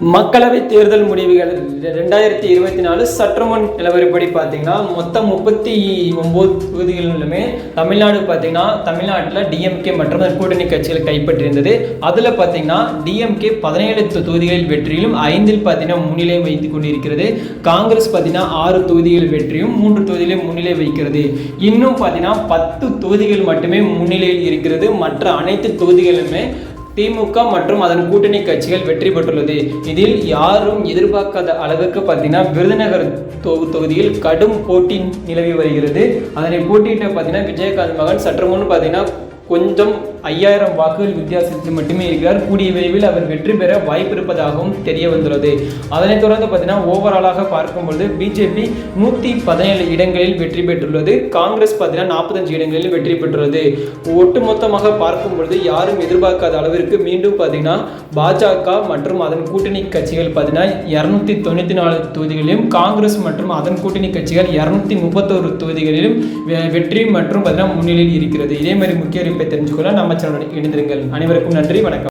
மக்களவை தேர்தல் முடிவுகள் ரெண்டாயிரத்தி இருபத்தி நாலு சற்றுமுன் நிலவரப்படி பார்த்தீங்கன்னா மொத்தம் முப்பத்தி ஒம்பது தொகுதிகளிலுமே தமிழ்நாடு பார்த்தீங்கன்னா தமிழ்நாட்டில் டிஎம்கே மற்றும் கூட்டணி கட்சிகள் கைப்பற்றியிருந்தது. அதில் பார்த்தீங்கன்னா டிஎம்கே பதினேழு தொகுதிகளில் வெற்றியிலும் ஐந்தில் பார்த்தீங்கன்னா முன்னிலை வைத்து கொண்டிருக்கிறது. காங்கிரஸ் பார்த்தீங்கன்னா ஆறு தொகுதிகள் வெற்றியும் மூன்று தொகுதிகளில் முன்னிலை வைக்கிறது. இன்னும் பார்த்தீங்கன்னா பத்து தொகுதிகள் மட்டுமே முன்னிலையில் இருக்கிறது. மற்ற அனைத்து தொகுதிகளுமே திமுக மற்றும் அதன் கூட்டணி கட்சிகள் வெற்றி பெற்றுள்ளது. இதில் யாரும் எதிர்பார்க்காத அளவுக்கு பார்த்தீங்கன்னா விருதுநகர் தொகுதியில் கடும் போட்டி நிலவி வருகிறது. அதனை போட்டியிட்ட பார்த்தீங்கன்னா விஜயகாந்த் மகன் சற்று முன் பார்த்தீங்கன்னா கொஞ்சம் ஐயாயிரம் வாக்குகள் வித்தியாசத்தில் மட்டுமே இருக்கிறார். கூடிய விரைவில் அவர் வெற்றி பெற வாய்ப்பு இருப்பதாகவும் தெரிய வந்துள்ளது. அதனைத் தொடர்ந்து பார்த்தீங்கன்னா ஓவராலாக பார்க்கும்பொழுது பிஜேபி நூற்றி பதினேழு இடங்களில் வெற்றி பெற்றுள்ளது. காங்கிரஸ் பார்த்தீங்கன்னா நாற்பத்தஞ்சு இடங்களில் வெற்றி பெற்றுள்ளது. ஒட்டுமொத்தமாக பார்க்கும் பொழுது யாரும் எதிர்பார்க்காத அளவிற்கு மீண்டும் பார்த்தீங்கன்னா பாஜக மற்றும் அதன் கூட்டணி கட்சிகள் பார்த்தீங்கன்னா இரநூத்தி தொண்ணூற்றி நாலு தொகுதிகளிலும் காங்கிரஸ் மற்றும் அதன் கூட்டணி கட்சிகள் இரநூத்தி முப்பத்தோரு தொகுதிகளிலும் வெ- வெற்றி மற்றும் பார்த்தீங்கன்னா முன்னிலையில் இருக்கிறது. இதே மாதிரி முக்கிய குறிப்பை தெரிஞ்சுக்கொள்ள நம்ம சேனலுடன் இணைந்திருங்கள். அனைவருக்கும் நன்றி வணக்கம்.